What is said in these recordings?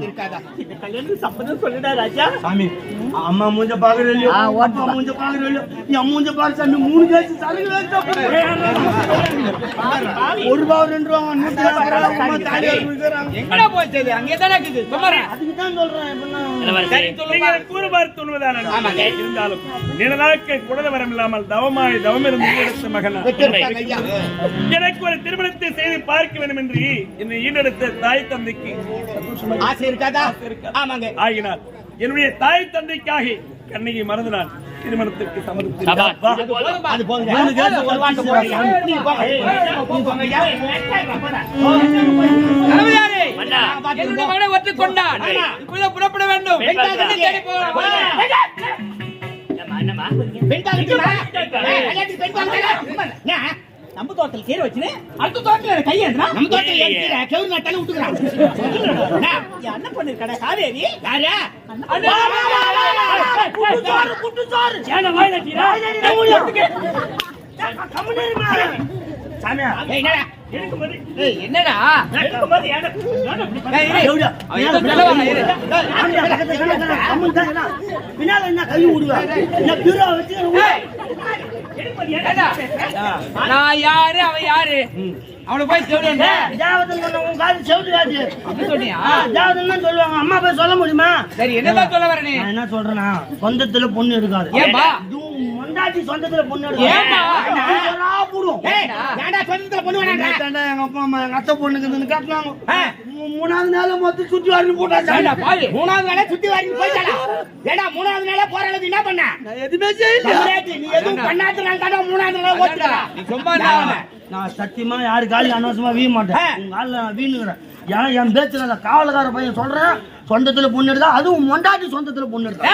இருக்கதா? இந்த சம்மதம் சொல்லுடா ராஜா சாமி அம்மா மூஞ்ச பாக்குற இல்லையோ அப்பா மூஞ்ச பாக்குற இல்லையோ என் மூஞ்ச பாரு சாமி. மூணு கேஸ் சரக்கு ஒரு ரூபா ரெண்டு ரூபா நூத்தி. எங்கடா அங்கே தானே இருக்குது. அதுக்கு தான் சொல்றேன் கூறுபார் துணுவதான. இருந்தாலும் நிலநாட்க குடல வரம் இல்லாமல் தவமாய் தவம் இருந்து மகனா? எனக்கு ஒரு திருமணத்தை செய்து பார்க்க வேண்டும் என்று என்னை ஈண்டெடுத்த தாய் தந்தைக்கு சந்தோஷமாக ஆசை இருக்காதா. ஆமாங்க. ஆகினார் என்னுடைய தாய் தந்தைக்காக கண்ணகி மறந்து நான் திருமணத்திற்கு புறப்பட வேண்டும்? நம்ம தோட்டத்தில் கீரை வச்சுன்னு அடுத்த தோட்டத்தில் கையேந்திரா நம்ம தோட்டத்துல? கெவுரு நட்டாலும் விட்டுக்கிறான். என்ன? என்ன பண்ணிருக்கடா காவேரி. யாரு? என்னடா? என்ன கை? நான் யாரு அவன் யாரு அவனை போய் சொன்ன உன் காது செவிட்டு காது. அப்படி சொன்னியா? ஜாவதன் தான் சொல்லுவாங்க. அம்மா போய் சொல்ல முடியுமா? சரி என்னதான் சொல்ல வர நீ என்ன சொல்றேன்னா சொந்தத்துல பொண்ணு எடுக்காது ஏன்பா? மொண்டாட்டி சொந்தத்துல பொண்ணு போடும் ஏன்டா சொந்தத்துல பொண்ணு? நேத்தாண்டா எங்க அப்பா அம்மா எங்க அத்தை பொண்ணுக்குதுன்னு காட்டினாங்க மூணாவது நாள் மொத்தம் சுத்தி வரணும் ஏண்டா, போட்டா பாரு மூணாவது நாளே சுத்தி வாரி போயிட்டாடா ஏடா மூணாவது நாளே போற அளவுக்கு என்ன பண்ண? நான் எதுவுமே செய்யல. பொண்டாட்டி, நீ எதுவும் பண்ணாதனால தானே மூணாவது நாளே ஓட்டுறா நீ சும்மா நான் சத்தியமா யாரு காலையும் அனவசமா வீய மாட்டேன். உங்க காலில் வீணுங்கிறேன் ஏன்னா என் பேச்சுல அந்த காவலக்கார பையன் சொல்றேன் சொந்தத்துல பொண்ணு எடுத்தா அதுவும் மொண்டாட்டி சொந்தத்துல பொண்ணு எடுத்தா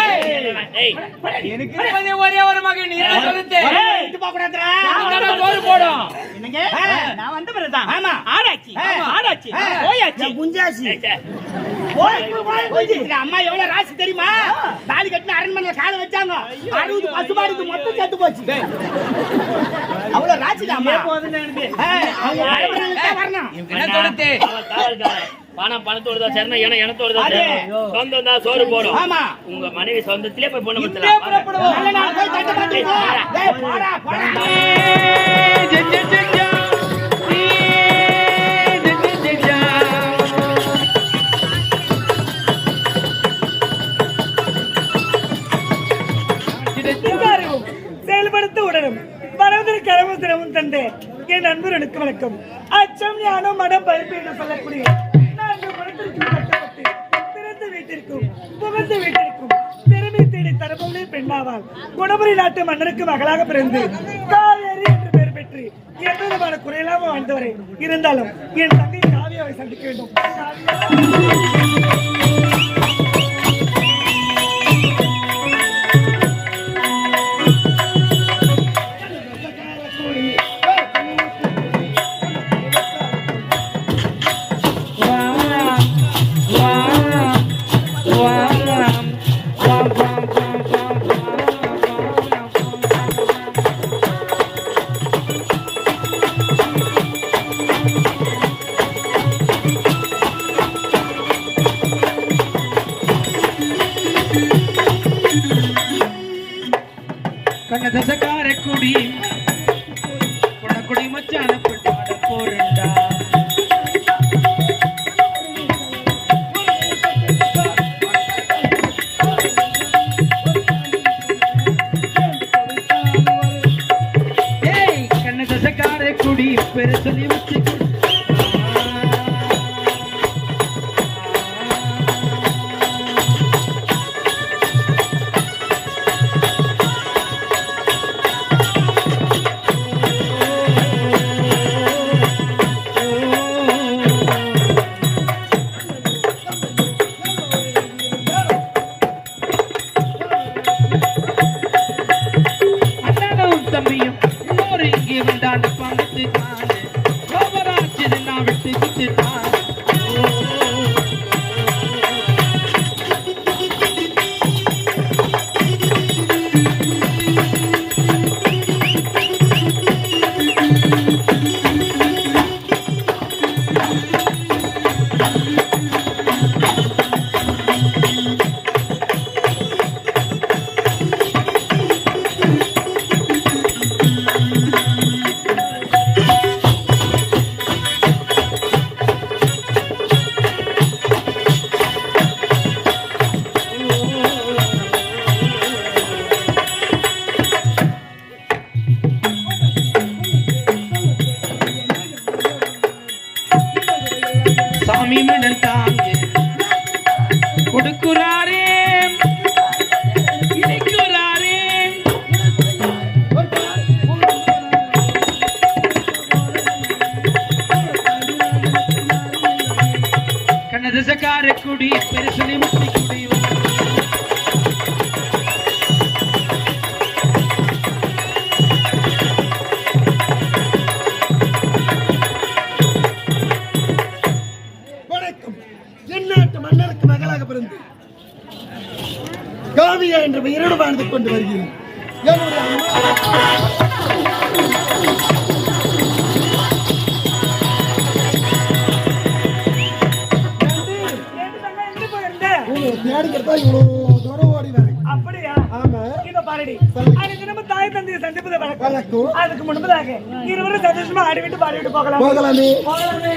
எனக்கு ஒரே ஒரு மகன். நான் வந்த பிறகுதான். ஆமா. ஆடாச்சி. ஆமா. ஆடாச்சி. ஆ. போயாச்சி. என் குஞ்சாசி போய், போய், போய், போய். இந்த அம்மா எவ்வளவு ராசி தெரியுமா தாலி கட்டின அரண்மனையில காலை வச்சாங்க அறுபது பசுமாடுக்கு மொத்தம் செத்து போச்சு அவ்வளவு ராசி அம்மா இதே போதுங்க. எனக்கு. பணம் பணத்தோடு தான் சேரணும் ஏன்னா இனத்தோடு தான். சேரணும் சொந்தம் தான் சோறு போடும். ஆமா. உங்க மனைவி சொந்தத்திலே போய் பொண்ணு கொடுத்துலாம் வரவதற்கு தினமும் தந்து என் நண்பர்களுக்கு வணக்கம். அச்சம் ஞானம் மனம் பருப்பு என்று சொல்லக்கூடிய நான்கு குணத்திற்கு கட்டப்பட்டு பிறந்த வீட்டிற்கும் புகழ்ந்த வீட்டிற்கும் பெருமை தேடி தரப்பவளே பெண்ணாவால் குணமுறை நாட்டு மன்னருக்கு மகளாக பிறந்து காவேரி என்று பெயர் பெற்று எந்த விதமான குறையில்லாம வாழ்ந்தவரே. இருந்தாலும் என் தங்கை காவியாவை சந்திக்க வேண்டும். வணக்கம் எந்நாட்டு மன்னருக்கு மகளாக பிறந்து காவியா என்ற பெயரோடு வாழ்ந்து கொண்டு வருகிறேன். என்னுடைய தேடிக்கிறதா இவ்வளவு தூரம் ஓடி வரேன் அப்படியா? ஆமா. இதோ பாருடி. நம்ம தாய் தந்தையை சந்திப்பது வழக்கம். அதுக்கு முன்பதாக இருவரும் சந்தோஷமா ஆடிவிட்டு பாடிவிட்டு போகலாம். போகலாமே. போகலாமே.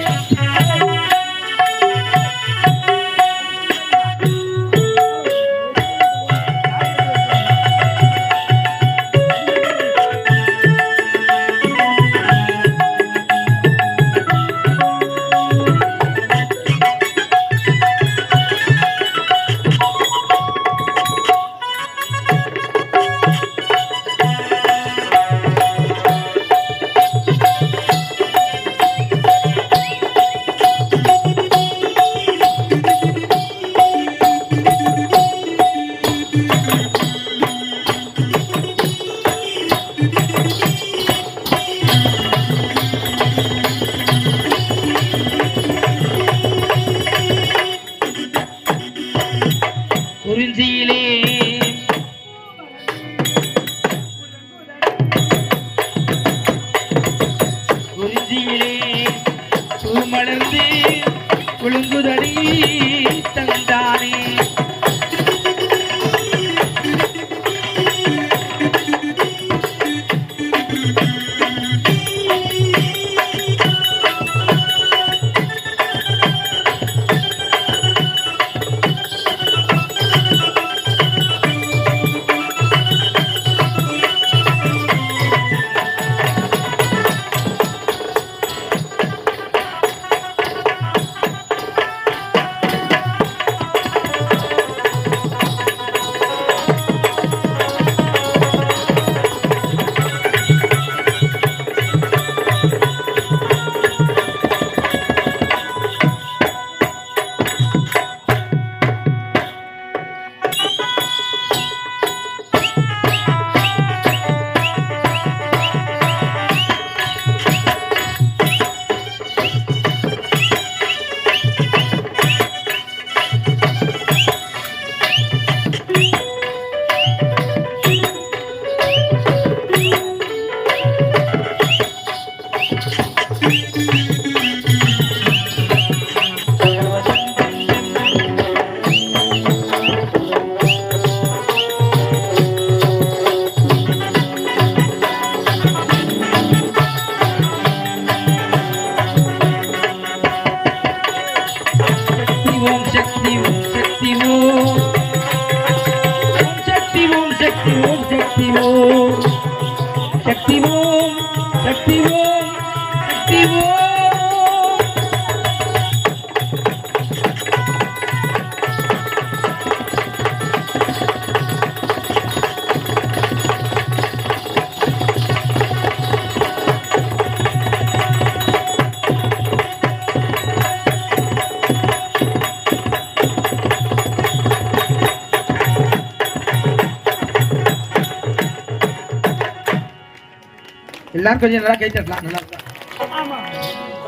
எல்லாரும் கொஞ்சம் நல்லா கை தட்டலாம் நல்லா இருக்கா? ஆமா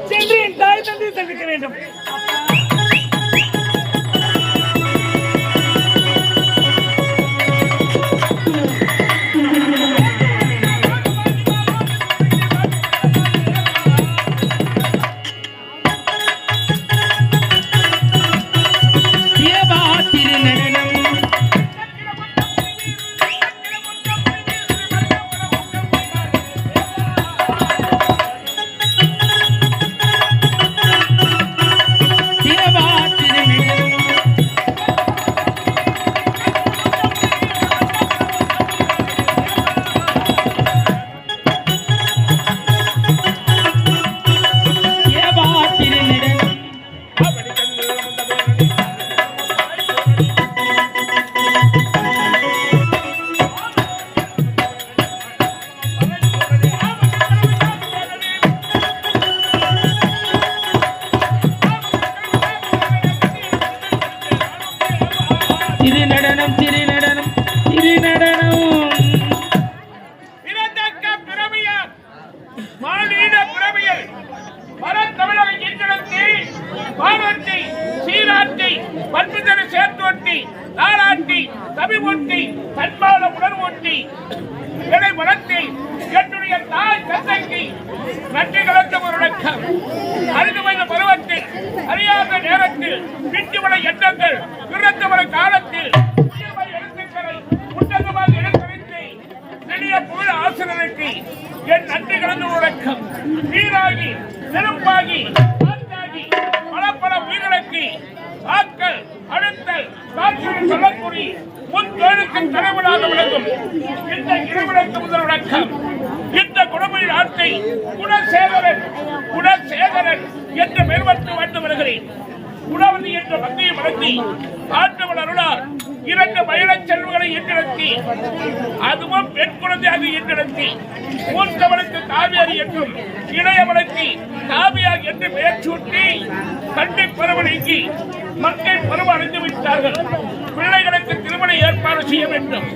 சென்று என் தாய் தந்தை சந்திக்க வேண்டும். நன்றி கலந்த ஒரு வணக்கம் அறிந்து வந்த பருவத்தில் அறியாத நேரத்தில் விட்டுவிட எண்ணங்கள் பிறந்தவர காலத்தில் ஆசிரியருக்கு என் நன்றி கலந்த ஒரு வணக்கம் நீராகி நெருப்பாகி பல பல உயிர்களுக்கு ஆக்கள் அழுத்தல் காட்சியில் முன் தொழிலுக்கு தலைவனாக விளங்கும். இந்த இருவிளக்கு முதல் வணக்கம் தமிழ் குணமொழி நாட்டை குணசேகரன் குணசேகரன் என்று மேம்பட்டு வந்து வருகிறேன். குணவதி என்ற பங்கையை வளர்த்தி ஆண்டவன் அருளார் இரண்டு மயிலச் செல்வங்களை ஈட்டிடத்தி அதுவும் பெண் குழந்தையாக ஈட்டிடத்தி மூத்தவனுக்கு காவியாரி என்றும் இளையவனுக்கு காவியார் என்று பெயர் சூட்டி கண்ணை பருவ நீக்கி மக்கள் பருவம் அடைந்து விட்டார்கள். பிள்ளைகளுக்கு திருமண ஏற்பாடு செய்ய வேண்டும்.